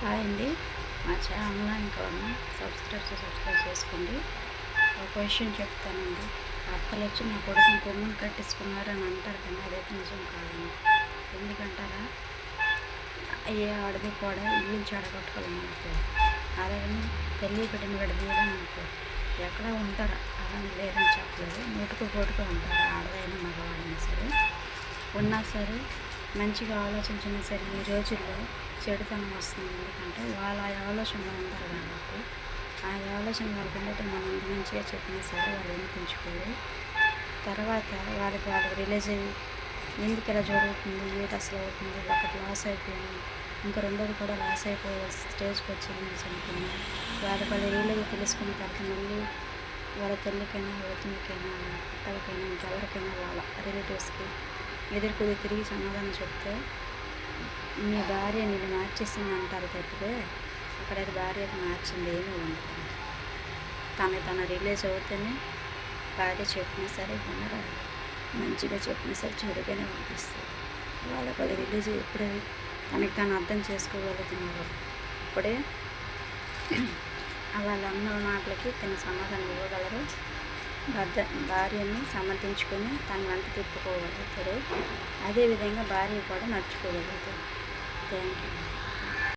Hi అండి. మా channel ఇంకా సబ్స్క్రైబ్ సబ్స్క్రైబ్ చేసుకోండి. ఒక విషయం చెప్తానండి. అత్తలు వచ్చి నా కొడుకుని కొమ్ముని కట్టించుకున్నారు అని అంటారు కానీ అదైతే నిజం కాదండి. ఎందుకంటారా? ఏ ఆడది కూడా ఇల్లు చెడగొట్టుకోవాలని అనుకో అలాగని తల్లి పెట్టిన విడదీయాలని అనుకో ఎక్కడ ఉంటారు? అలాని లేదని చెప్పలేదు. నూటుకు కోటుకు ఉంటారు. ఆడదైనా మగవాడైనా సరే. ఉన్నా సరే మంచిగా ఆలోచించినా సరే ఈ రోజుల్లో చెడుతనం వస్తుంది. ఎందుకంటే వాళ్ళ ఆ ఆలోచనలో ఉంటారు కాబట్టి. ఆ ఆలోచన వాళ్ళకి ఉండటం మనం మంచిగా చెప్పినా సరే వాళ్ళు వినిపించుకోరు. తర్వాత వాళ్ళకి వాళ్ళకి రిలీజ్ అయ్యి ఎందుకు ఇలా జరుగుతుంది ఏది అసలు అవుతుంది ఒకటి లాస్ అయిపోయింది ఇంకా రెండోది కూడా లాస్ అయిపోయే స్టేజ్కి వచ్చింది అని అనుకున్నాను వాళ్ళకి వాళ్ళు రియల్గా తెలుసుకున్న తర్వాత మళ్ళీ వాళ్ళ తల్లికైనా వదినకైనా అక్కలకైనా ఇంకెవరికైనా వాళ్ళ రిలేటివ్స్కి ఎదుర్కొది తిరిగి సమాధానం చెప్తే మీ భార్య నేను మార్చేసింది అంటారు తప్పితే అక్కడైతే భార్య మార్చింది ఏమీ ఉండదు. తన తన రిలీజ్ అవుతేనే భార్య చెప్పినా సరే వినరాదు. మంచిగా చెప్పినా సరే చెడుగానే అనిపిస్తుంది వాళ్ళకి వాళ్ళు రిలీజ్ ఎప్పుడే తనకి తను అర్థం చేసుకోగలుగుతున్నారు అప్పుడే వాళ్ళ అన్న మాటలకి తన సమాధానం ఇవ్వగలరు. భర్త భార్యని సమర్థించుకొని తన వెంట తిప్పుకోగలుగుతారు. అదేవిధంగా భార్య కూడా నడుచుకోగలుగుతారు. Thank you